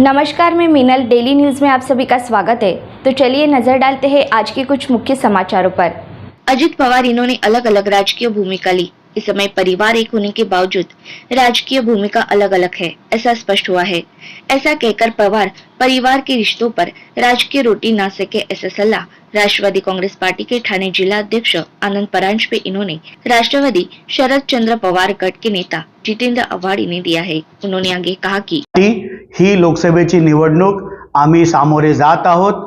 नमस्कार मैं Meenal daily news में आप सभी का स्वागत है। तो चलिए नज़र डालते हैं आज के कुछ मुख्य समाचारों पर। अजित पवार इन्होंने अलग अलग राजकीय भूमिका ली। इस समय परिवार एक होने के बावजूद राजकीय भूमिका अलग अलग है ऐसा स्पष्ट हुआ है। ऐसा कहकर पवार परिवार के रिश्तों पर राजकीय रोटी ना सके ऐसा सलाह राष्ट्रवादी कांग्रेस पार्टी के ठाणे जिला अध्यक्ष आनंद परांजपे इन्होंने राष्ट्रवादी शरद चंद्र पवार गट के नेता जितेंद्र आव्हाड ने दिया है। उन्होंने आगे कहा कि ही लोकसभेची निवडणूक आम्ही सामोरे जात आहोत.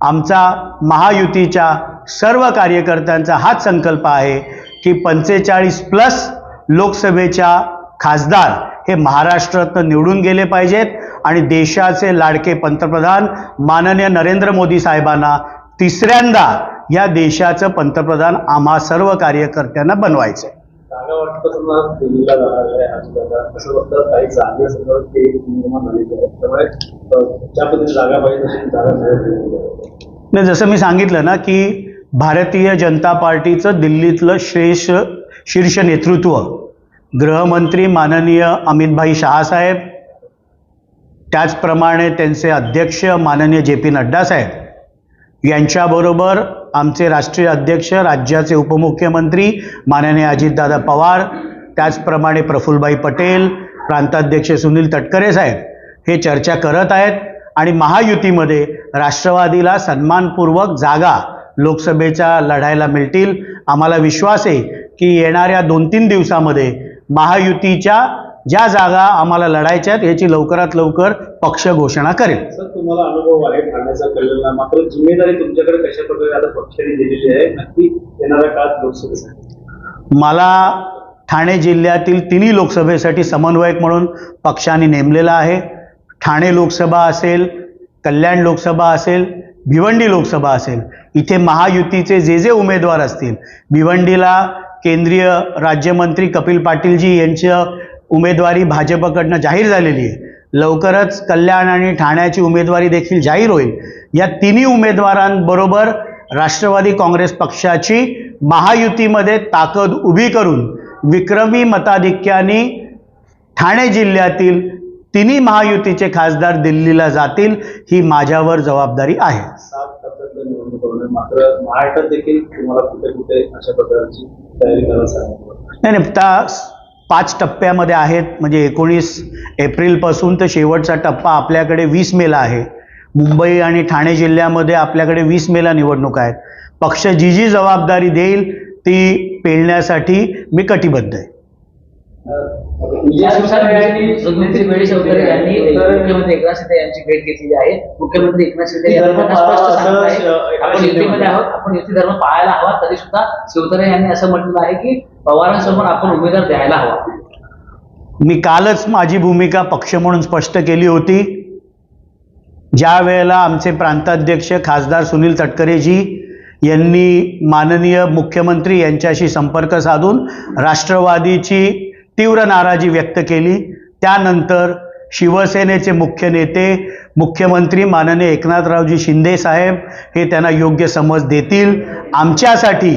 आमचा महायुतीच्या सर्व कार्यकर्त्यांचा हाच संकल्प आहे की पंचेचाळीस प्लस लोकसभेच्या खासदार हे महाराष्ट्रातनं निवडून गेले पाहिजेत आणि देशाचे लाडके पंतप्रधान माननीय नरेंद्र मोदी साहेबांना तिसऱ्यांदा या देशाचं पंतप्रधान आम्हा सर्व कार्यकर्त्यांना बनवायचं आहे जागा वाटपासून दिल्लीला जाणार आहे असं फक्त काही जागेसंदर्भात ते निर्माण झालेली आहे. त्यामुळे ज्या पद्धतीने जागा पाहिजे तशी जागा मिळत नाही जसं मी सांगितलं ना की भारतीय जनता पार्टीचं दिल्लीतलं श्रेष्ठ शीर्ष नेतृत्व गृहमंत्री माननीय अमितभाई शहासाहेब त्याचप्रमाणे त्यांचे अध्यक्ष माननीय जे पी नड्डा साहेब यांच्याबरोबर आमचे राष्ट्रीय अध्यक्ष राज्याचे उपमुख्यमंत्री माननीय अजितदादा पवार त्याचप्रमाणे प्रफुल्लभाई पटेल प्रांताध्यक्ष सुनील तटकरे साहेब हे चर्चा करत आहेत आणि महायुतीमध्ये राष्ट्रवादीला सन्मानपूर्वक जागा लोकसभेच्या लढायला मिळतील. आम्हाला विश्वास आहे की येणाऱ्या दोन तीन दिवसामध्ये महायुतीच्या ज्या जागा आम्हाला लढायच्या आहेत याची लवकरात लवकर पक्ष घोषणा करेल. सर तुम्हाला अनुभव आहे ठाण्याचा कळलेला मात्र जिम्मेदारी तुमच्याकडे कशा प्रकारे आता पक्षाने दिलेली आहे नक्की येणाऱ्या काळात लोकसभेसाठी मला ठाणे जिल्ह्यातील तिन्ही लोकसभेसाठी समन्वयक म्हणून पक्षाने नेमलेला आहे. ठाणे लोकसभा असेल कल्याण लोकसभा असेल भिवंडी लोकसभा असेल इथे महायुतीचे जे जे उमेदवार असतील भिवंडीला केंद्रीय राज्यमंत्री कपिल पाटीलजी यांचं उमेदवारी भाजपकडनं जाहीर झालेली आहे. लवकरच कल्याण आणि ठाण्याची उमेदवारी देखील जाहीर होईल. या तिन्ही उमेदवारांबरोबर राष्ट्रवादी काँग्रेस पक्षाची महायुतीमध्ये ताकद उभी करून विक्रमी मताधिक्याने ठाणे जिल्ह्यातील तिन्ही महायुतीचे खासदार दिल्लीला जातील ही माझ्यावर जबाबदारी आहे. सात टप्प्यातलं निवडणूक होणार मात्र महाराष्ट्रात देखील तुम्हाला कुठे कुठे अशा प्रकारची तयारी करायला सांगितलं? नाही नाही पाच टप्प्यामध्ये आहेत. म्हणजे एकोणीस एप्रिलपासून तर शेवटचा टप्पा आपल्याकडे वीस मेला आहे. मुंबई आणि ठाणे जिल्ह्यामध्ये आपल्याकडे वीस मेला निवडणूक आहेत. पक्ष जी जी जबाबदारी देईल ती पेलण्यासाठी मी कटिबद्ध आहे. चौधरी यांनी मुख्यमंत्री एकनाथ शिंदे यांची भेट घेतलेली आहे. मुख्यमंत्री एकनाथ शिंदे यांनी त्यांना स्पष्ट सांगत आहे आपण युतीमध्ये आहोत आपण युती धर्म पाळायला हवा तरी सुद्धा शिवतरे यांनी असं म्हटलेलं आहे की पवारांसमोर आपण उमेदवार द्यायला हवा. मी कालच माझी भूमिका पक्ष म्हणून स्पष्ट केली होती. ज्या वेळेला आमचे प्रांताध्यक्ष खासदार सुनील तटकरेजी यांनी माननीय मुख्यमंत्री यांच्याशी संपर्क साधून राष्ट्रवादीची तीव्र नाराजी व्यक्त केली. त्यानंतर शिवसेनेचे मुख्य नेते मुख्यमंत्री माननीय एकनाथरावजी शिंदे साहेब हे त्यांना योग्य समज देतील. आमच्यासाठी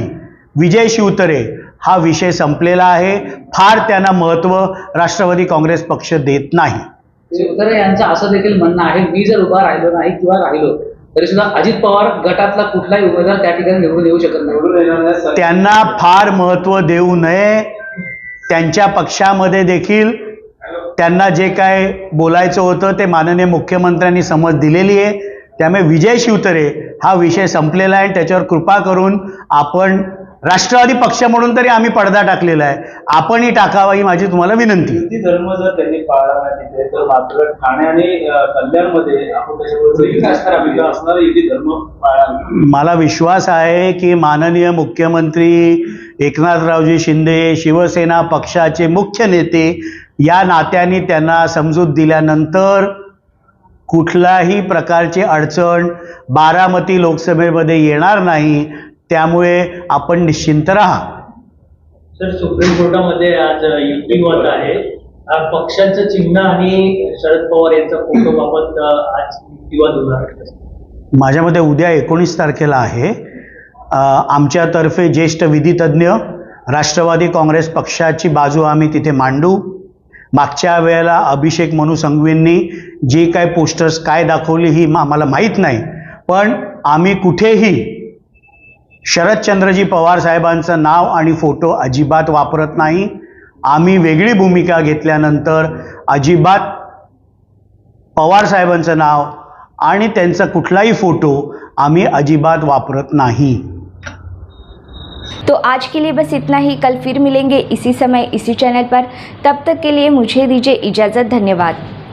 विजय शिवतरे हा विषय संपलेला आहे. फार त्यांना महत्त्व राष्ट्रवादी काँग्रेस पक्ष देत नाही. शिवतरे यांचं असं देखील म्हणणं आहे मी जर उभा राहिलो नाही किंवा राहिलो तरी सुद्धा अजित पवार गटातला कुठलाही उमेदवार त्या ठिकाणी निवडून येऊ शकत नाही. त्यांना फार महत्त्व देऊ नये. त्यांच्या पक्षामध्ये देखील त्यांना जे काय बोलायचं होतं ते माननीय मुख्यमंत्र्यांनी समज दिलेली आहे. त्यामुळे विजय शिवतरे हा विषय संपलेला आहे. आणि त्याच्यावर कृपा करून आपण राष्ट्रवादी पक्ष म्हणून तरी आम्ही पडदा टाकलेला आहे आपणही टाकावा ही माझी तुम्हाला विनंती आहे. धर्म जर त्यांनी पाळला नाही तिथे तर मात्र ठाणे आणि अ, कल्याणमध्ये आपण त्याच्याबरोबर युती असणार भूमिका असणार युती धर्म पाळला नाही. मला विश्वास आहे की माननीय मुख्यमंत्री एकनाथरावजी शिंदे शिवसेना पक्षाचे मुख्य नेते या नात्याने त्यांना समजूत दिल्यानंतर कुठलाही प्रकारची अडचण बारामती लोकसभेमध्ये येणार नाही त्यामुळे आपण निश्चिंत राहा. सर सुप्रीम कोर्टामध्ये आज युक्तिवाद आहे. पक्षाचं चिन्ह आणि शरद पवार यांचा फोटो बाबत अ, आज युक्तिवाद होणार आहे. माझ्यामध्ये उद्या एकोणीस तारखेला आहे. आमच्यातर्फे ज्येष्ठ विधितज्ञ राष्ट्रवादी काँग्रेस पक्षाची बाजू आम्ही तिथे मांडू. मागच्या वेळेला अभिषेक मनु संघवींनी जी काय पोस्टर्स काय दाखवली ही आम्हाला माहीत नाही. पण आम्ही कुठेही शरदचंद्रजी पवार साहेबांचं नाव आणि फोटो अजिबात वापरत नाही. आम्ही वेगळी भूमिका घेतल्यानंतर अजिबात पवार साहेबांचं नाव आणि त्यांचा कुठलाही फोटो आम्ही अजिबात वापरत नाही. तो आज के लिए बस इतना ही. कल फिर मिलेंगे इसी समय इसी चैनल पर. तब तक के लिए मुझे दीजिए इजाज़त. धन्यवाद.